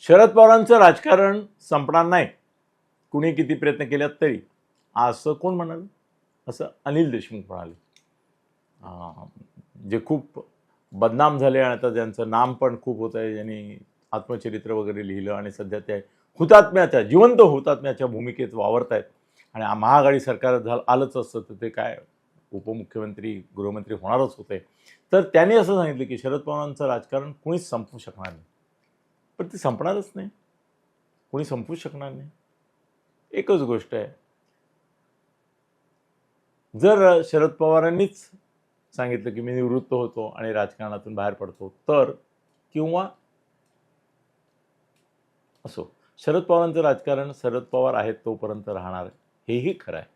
शरद पवारांचं राजकारण संपणार नाही. कुणी किती प्रयत्न केल्यात तरी. असं कोण म्हणाल? असं अनिल देशमुख म्हणाले. जे खूप बदनाम झाले आणि आता ज्यांचं नाम पण खूप होत आहे. ज्यांनी आत्मचरित्र वगैरे लिहिलं आणि सध्या ते हुतात्म्याच्या जिवंत हुतात्म्याच्या भूमिकेत वावरत आहेत आणि महाआघाडी सरकार झालं आलंच असतं तर ते काय उपमुख्यमंत्री गृहमंत्री होणारच होते. तर त्यांनी असं सांगितलं की शरद पवारांचं राजकारण कुणीच संपू शकणार नाही. पण ती संपणारच नाही. कोणी संपू शकणार नाही. एकच गोष्ट आहे. जर शरद पवारांनीच सांगितलं की मी निवृत्त होतो आणि राजकारणातून बाहेर पडतो तर किंवा असो शरद पवारांचं राजकारण शरद पवार आहेत तोपर्यंत राहणार हेही खरं आहे.